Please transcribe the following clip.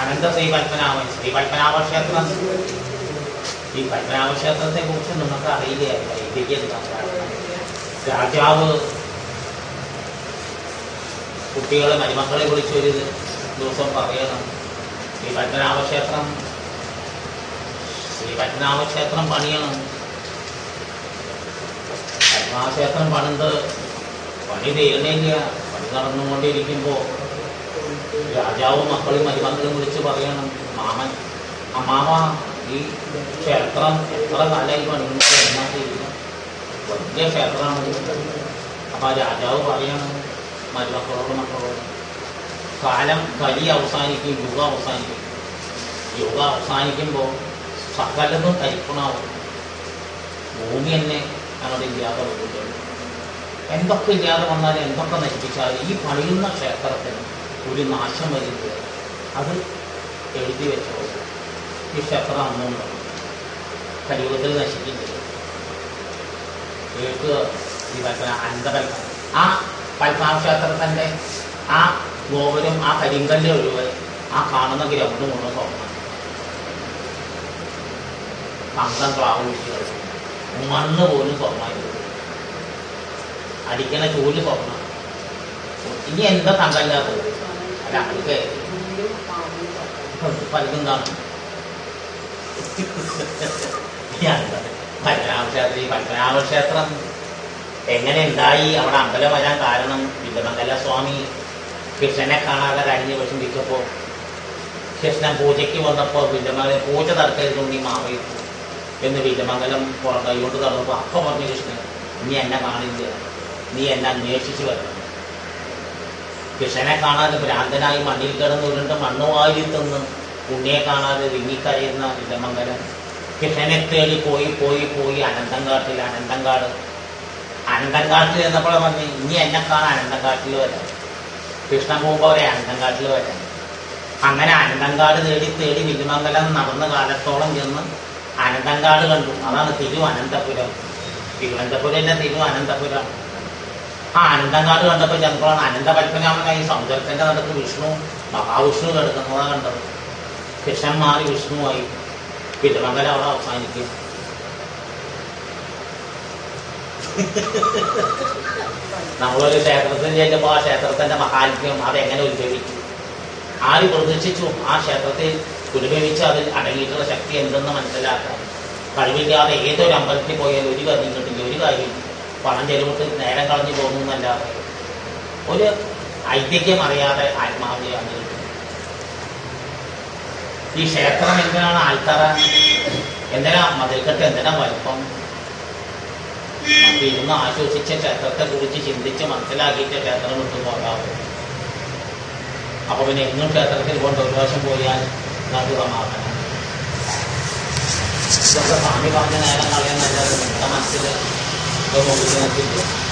അനന്ത ശ്രീ പത്മനാഭ ശ്രീ പത്മനാഭ ക്ഷേത്രം ഈ പത്മനാഭ ക്ഷേത്രത്തെ കുറിച്ച് നമുക്ക് അറിയില്ലേ വൈദിക രാജാവ് കുട്ടികളെ മരുമക്കളെ വിളിച്ച് ഒരു ദിവസം പറയണം. ശ്രീ പത്മനാഭ ക്ഷേത്രം ശ്രീ പത്മനാഭ ക്ഷേത്രം പണിയണം. പത്മനാഭ ക്ഷേത്രം പണിത് പണി തീരണില്ല. പണി നടന്നുകൊണ്ടിരിക്കുമ്പോൾ രാജാവും മക്കളും മരുമക്കളും വിളിച്ച് പറയണം. മാമൻ അമ്മാമ ഈ ക്ഷേത്രം എത്ര കാലമായി പണിയുന്നത് എന്നാ ചെയ്യുക വലിയ ക്ഷേത്രമാണ് അപ്പൊ ആ രാജാവ് പറയണം മരുമക്കളോട് മക്കളോട് കാലം കലി അവസാനിക്കും യുഗം അവസാനിക്കും. യുഗം അവസാനിക്കുമ്പോൾ സകലതും തരിപ്പണാവും ഭൂമി തന്നെ അങ്ങോട്ട് ഇല്ലാതെ വരുന്നുണ്ട് എന്തൊക്കെ ഇല്ലാതെ വന്നാലും എന്തൊക്കെ നശിപ്പിച്ചാലും ഈ പണിയുന്ന ക്ഷേത്രത്തിന് ഒരു നാശം വരുന്നത്. അത് എഴുതി വെച്ചോ. ഈ ക്ഷേത്രം അന്നുണ്ട് കഴിവത്തിൽ നശിക്കുന്നത് കേൾക്കുക. ഈ കൽപ്പന അനന്തകൽപ്പന ആ പത്മനാഭ ക്ഷേത്രത്തിന്റെ ആ ഗോപുരം ആ കരിങ്കല്ല് ഒഴിവ് ആ കാണുന്ന ഗ്രൗണ്ട് മുഴുവൻ സ്വർണം പന്തം ക്ലാവ് മണ്ണ് പോലും സ്വർണമായി അടിക്കണ ചൂൽ സ്വർണം ഇനി എന്താ തങ്കല്ലാത്ത പത്മനാഭക്ഷേത്രം പത്മനാഭക്ഷേത്രം എങ്ങനെ ഉണ്ടായി? അവിടെ അമ്പലം വരാൻ കാരണം വില്ലമംഗല സ്വാമി കൃഷ്ണനെ കാണാതെ കഴിഞ്ഞ വർഷം വിളിച്ചപ്പോൾ കൃഷ്ണൻ പൂജയ്ക്ക് വന്നപ്പോൾ വില്ലമംഗല പൂജ തർക്കരുതുണ്ടി മാറി എന്ന് വില്ലമംഗലം പുറം കൈകൊണ്ട് തന്നപ്പോൾ അപ്പം പറഞ്ഞു കൃഷ്ണൻ നീ എന്നെ കാണില്ല നീ എന്നെ അന്വേഷിച്ച് വരണം. കൃഷ്ണനെ കാണാതെ ഭ്രാന്തനായി മണ്ണിൽ കിടന്ന് ഉരുണ്ട് മണ്ണുവാരി തിന്ന് ഉണ്ണിയെ കാണാതെ വിങ്ങിക്കരയുന്ന ഇടമംഗലം. കൃഷ്ണനെ തേടി പോയി പോയി പോയി അനന്തംകാട്ടിൽ അനന്തംകാട് അനന്തംകാട്ടിൽ എന്നപ്പോൾ പറഞ്ഞു ഇനി എന്നെ കാണാൻ അനന്തംകാട്ടിൽ വരാം. കൃഷ്ണൻ പോകുമ്പോൾ അവരെ അനന്തംകാട്ടിൽ വരാം. അങ്ങനെ അനന്തംകാട് തേടി തേടി വില്ലുമംഗലം നടന്ന കാലത്തോളം ചെന്ന് അനന്തംകാട് കണ്ടു. അതാണ് തിരു അനന്തപുരം. തിരുവനന്തപുരം തിരു അനന്തപുരം. ആ അനന്തങ്കാട് കണ്ടപ്പോൾ ചെന്നപ്പോഴാണ് ഈ സമുദ്രത്തിന്റെ നടത്ത് വിഷ്ണു മഹാവിഷ്ണു കിടക്കുന്നതാണ് കണ്ടത്. കൃഷ്ണൻ മാറി വിഷ്ണുവായി. വില്ലുമംഗലം അവിടെ അവസാനിക്കും. നമ്മളൊരു ക്ഷേത്രത്തിൽ ചെല്ലുമ്പോൾ ആ ക്ഷേത്രത്തിന്റെ മഹാത്മ്യം അതെങ്ങനെ ഉത്ഭവിച്ചു ആര് പ്രതീക്ഷിച്ചു? ആ ക്ഷേത്രത്തിൽ ഉത്ഭവിച്ച് അതിൽ അടങ്ങിയിട്ടുള്ള ശക്തി എന്തെന്ന് മനസ്സിലാക്കാം കഴിവില്ലാതെ ഏതൊരു അമ്പലത്തിൽ പോയാലും ഒരു കാര്യം കിട്ടില്ല ഒരു കാര്യം പണം ചെലവിട്ട് നേരം കളഞ്ഞു പോകുന്നു എന്നല്ലാതെ ഒരു ഐതിഹ്യം അറിയാതെ ആത്മാവിയാണ് ഈ ക്ഷേത്രം എന്തിനാണ് ആൾത്തറ? എന്തിനാ മതിൽക്കെട്ട് എന്തിനാ വലിപ്പം? ഇരുന്ന് ആശ്വസിച്ച ക്ഷേത്രത്തെ കുറിച്ച് ചിന്തിച്ച് മനസ്സിലാക്കിയിട്ട് ക്ഷേത്രം വിട്ടു പോകാം. അപ്പൊ പിന്നെ എന്നും ക്ഷേത്രത്തിൽ കൊണ്ട് ഒരു പ്രാവശ്യം പോയാൽ നമുക്ക് സമാധാനം ഇതൊക്കെ സ്വാമി പറഞ്ഞ നേരം Kalau 这个